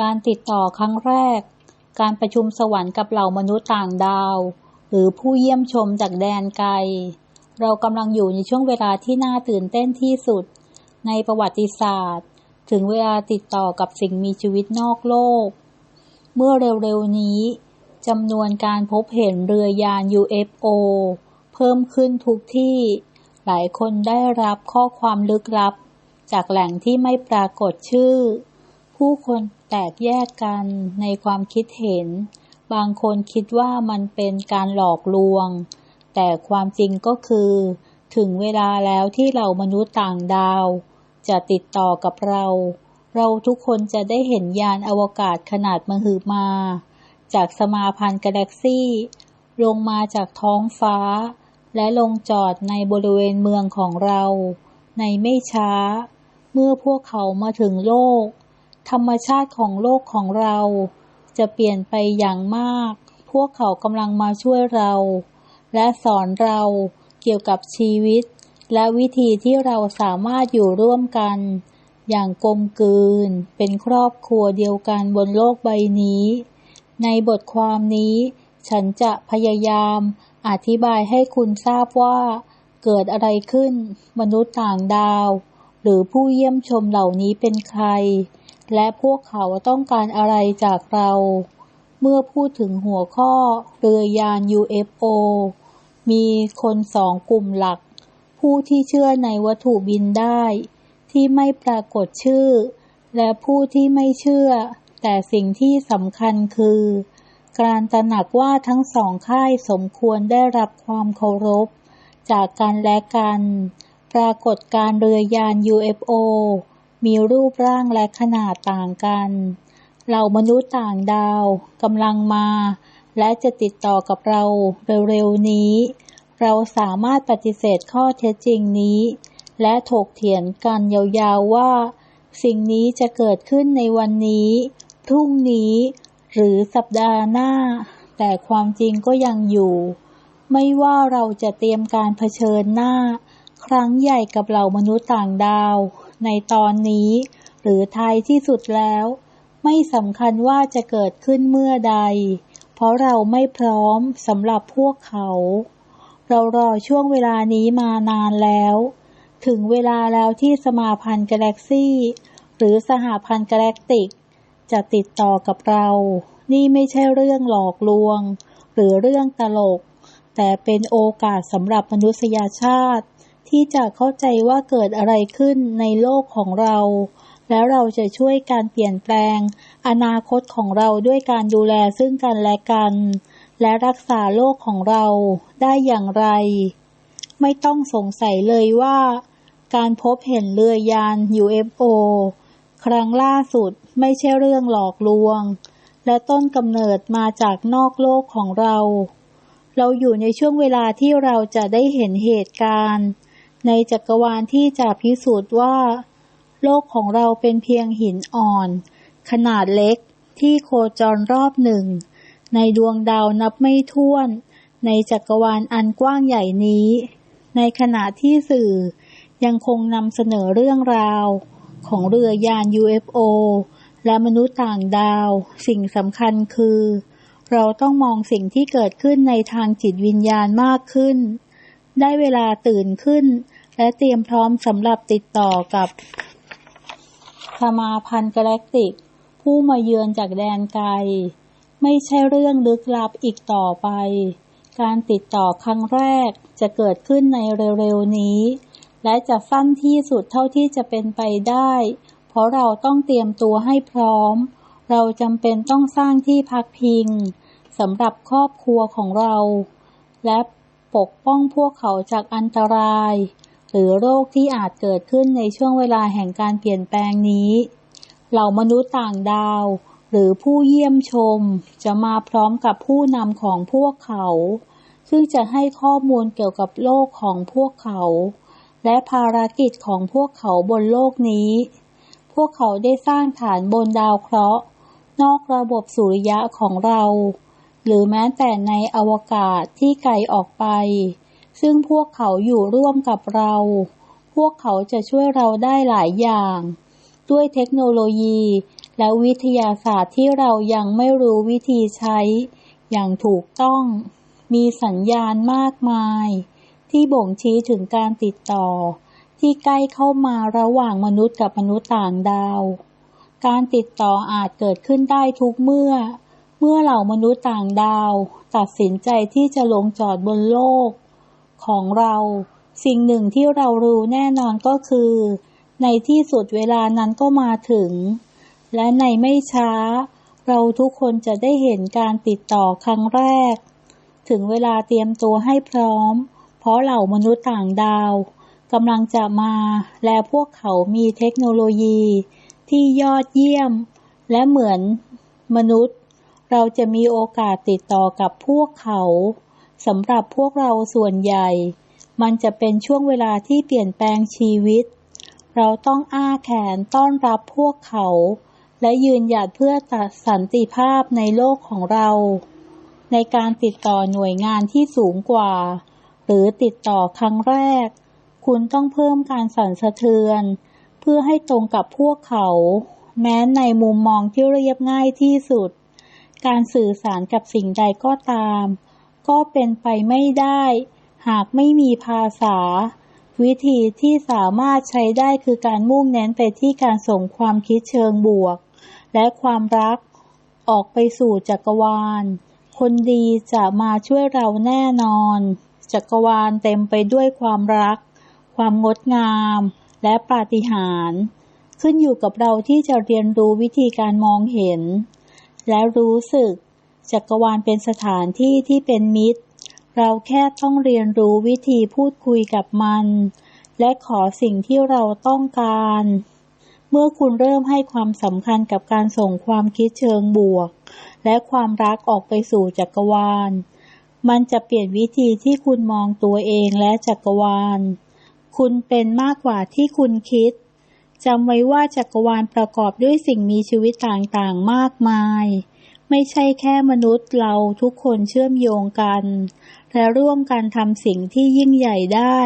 การติดต่อครั้งแรก การประชุมสวรรค์กับเหล่ามนุษย์ต่างดาว หรือผู้เยี่ยมชมจากแดนไกล เรากำลังอยู่ในช่วงเวลาที่น่าตื่นเต้นที่สุด ในประวัติศาสตร์ ถึงเวลาติดต่อกับสิ่งมีชีวิตนอกโลก เมื่อเร็วๆนี้จำนวนการพบเห็นเรือยาน UFO เพิ่มขึ้นทุกที่ หลายคนได้รับข้อความลึกลับ จากแหล่งที่ไม่ปรากฏชื่อ ผู้คนแตกแยกกันในความคิดเห็น บางคนคิดว่ามันเป็นการหลอกลวง แต่ความจริงก็คือ ถึงเวลาแล้วที่เรามนุษย์ต่างดาว จะติดต่อกับเรา เราทุกคนจะได้เห็นยานอวกาศขนาดมหึมา จากสมาพันธ์กาแล็กซี่ ลงมาจากท้องฟ้า และลงจอดในบริเวณเมืองของเรา ในไม่ช้า เมื่อพวกเขามาถึงโลก ธรรมชาติของโลกของเรา จะเปลี่ยนไปอย่างมาก พวกเขากำลังมาช่วยเรา และสอนเราเกี่ยวกับชีวิต และวิธีที่เราสามารถอยู่ร่วมกัน อย่างกลมกลืน เป็นครอบครัวเดียวกันบนโลกใบนี้ ในบทความนี้ ฉันจะพยายามอธิบายให้คุณทราบว่าเกิดอะไรขึ้น มนุษย์ต่างดาว หรือผู้เยี่ยมชมเหล่านี้เป็นใคร และพวกเขาต้องการอะไรจากเรา เมื่อพูดถึงหัวข้อเรือยาน UFO มีคนสองกลุ่มหลัก ผู้ที่เชื่อในวัตถุบินได้ ที่ไม่ปรากฏชื่อ และผู้ที่ไม่เชื่อ แต่สิ่งที่สำคัญคือ การตระหนักว่าทั้งสองค่ายสมควรได้รับความเคารพ จากกันและกัน ปรากฏการเรือยาน UFO มีรูปร่างและขนาดต่างกันเหล่ามนุษย์ต่างดาวกำลังมา และจะติดต่อกับเราเร็วๆนี้ เราสามารถปฏิเสธข้อเท็จจริงนี้ และถกเถียงกันยาวๆว่า สิ่งนี้จะเกิดขึ้นในวันนี้ พรุ่งนี้ หรือสัปดาห์หน้า แต่ความจริงก็ยังอยู่ ไม่ว่าเราจะเตรียมการเผชิญหน้า ครั้งใหญ่กับเหล่ามนุษย์ต่างดาว ในตอนนี้ หรือท้ายที่สุดแล้ว ไม่สำคัญว่าจะเกิดขึ้นเมื่อใด เพราะเราไม่พร้อมสำหรับพวกเขา เรารอช่วงเวลานี้มานานแล้ว ถึงเวลาแล้วที่สมาพันธ์กาแล็กซี่ หรือสหพันธ์กาแล็กติก จะติดต่อกับเรา นี่ไม่ใช่เรื่องหลอกลวง หรือเรื่องตลก แต่เป็นโอกาสสำหรับมนุษยชาติ ที่จะเข้าใจว่าเกิดอะไรขึ้นในโลกของเรา แล้วเราจะช่วยการเปลี่ยนแปลง อนาคตของเราด้วยการดูแลซึ่งกันและกัน และรักษาโลกของเราได้อย่างไร ไม่ต้องสงสัยเลยว่า การพบเห็นเรือยาน UFO ครั้งล่าสุดไม่ใช่เรื่องหลอกลวง และต้นกำเนิดมาจากนอกโลกของเรา เราอยู่ในช่วงเวลาที่เราจะได้เห็นเหตุการณ์ ในจักรวาลที่จะพิสูจน์ว่า โลกของเราเป็นเพียงหินอ่อน ขนาดเล็กที่โคจรรอบหนึ่ง ในดวงดาวนับไม่ถ้วน ในจักรวาลอันกว้างใหญ่นี้ ในขณะที่สื่อยังคงนำเสนอเรื่องราว ของเรือยาน UFO และมนุษย์ต่างดาว สิ่งสำคัญคือ เราต้องมองสิ่งที่เกิดขึ้นในทางจิตวิญญาณมากขึ้น ได้เวลาตื่นขึ้น และเตรียมพร้อมสำหรับติดต่อกับสมาพันธ์กาแล็กติก ผู้มาเยือนจากแดนไกล ไม่ใช่เรื่องลึกลับอีกต่อไป การติดต่อครั้งแรกจะเกิดขึ้นในเร็วๆนี้ และจะสั้นที่สุดเท่าที่จะเป็นไปได้ เพราะเราต้องเตรียมตัวให้พร้อม เราจำเป็นต้องสร้างที่พักพิงสำหรับครอบครัวของเรา และปกป้องพวกเขาจากอันตราย หรือโรคที่อาจเกิดขึ้นในช่วงเวลาแห่งการเปลี่ยนแปลงนี้ เหล่ามนุษย์ต่างดาว หรือผู้เยี่ยมชม จะมาพร้อมกับผู้นำของพวกเขา ซึ่งจะให้ข้อมูลเกี่ยวกับโลกของพวกเขา และภารกิจของพวกเขาบนโลกนี้ พวกเขาได้สร้างฐานบนดาวเคราะห์ นอกระบบสุริยะของเรา หรือแม้แต่ในอวกาศที่ไกลออกไป ซึ่งพวกเขาอยู่ร่วมกับเรา พวกเขาจะช่วยเราได้หลายอย่าง ด้วยเทคโนโลยี และวิทยาศาสตร์ที่เรายังไม่รู้วิธีใช้ อย่างถูกต้อง มีสัญญาณมากมาย ที่บ่งชี้ถึงการติดต่อ ที่ใกล้เข้ามาระหว่างมนุษย์กับมนุษย์ต่างดาว การติดต่ออาจเกิดขึ้นได้ทุกเมื่อเมื่อเหล่ามนุษย์ต่างดาว ตัดสินใจที่จะลงจอดบนโลก ของเรา สิ่งหนึ่งที่เรารู้แน่นอนก็คือ ในที่สุดเวลานั้นก็มาถึง และในไม่ช้า เราทุกคนจะได้เห็นการติดต่อครั้งแรก ถึงเวลาเตรียมตัวให้พร้อม เพราะเหล่ามนุษย์ต่างดาวกำลังจะมา และพวกเขามีเทคโนโลยีที่ยอดเยี่ยม และเหมือนมนุษย์ เราจะมีโอกาสติดต่อกับพวกเขา สำหรับพวกเราส่วนใหญ่ มันจะเป็นช่วงเวลาที่เปลี่ยนแปลงชีวิต เราต้องอ้าแขนต้อนรับพวกเขา และยืนหยัดเพื่อตัดสันติภาพในโลกของเรา ในการติดต่อหน่วยงานที่สูงกว่า หรือติดต่อครั้งแรก คุณต้องเพิ่มการสั่นสะเทือน เพื่อให้ตรงกับพวกเขา แม้ในมุมมองที่เรียบง่ายที่สุด การสื่อสารกับสิ่งใดก็ตาม ก็เป็นไปไม่ได้ หากไม่มีภาษา วิธีที่สามารถใช้ได้คือการมุ่งเน้นไปที่การส่งความคิดเชิงบวก และความรักออกไปสู่จักรวาล คนดีจะมาช่วยเราแน่นอน จักรวาลเต็มไปด้วยความรัก ความงดงาม และปาฏิหาริย์ขึ้นอยู่กับเราที่จะเรียนรู้วิธีการมองเห็น และรู้สึก จักรวาลเป็นสถานที่ที่เป็นมิตร เราแค่ต้องเรียนรู้วิธีพูดคุยกับมัน และขอสิ่งที่เราต้องการ เมื่อคุณเริ่มให้ความสำคัญกับการส่งความคิดเชิงบวก และความรักออกไปสู่จักรวาล มันจะเปลี่ยนวิธีที่คุณมองตัวเองและจักรวาล คุณเป็นมากกว่าที่คุณคิดจำไว้ว่าจักรวาลประกอบด้วยสิ่งมีชีวิตต่างๆ มากมาย ไม่ใช่แค่มนุษย์เราทุกคนเชื่อมโยงกัน และร่วมกันทำสิ่งที่ยิ่งใหญ่ได้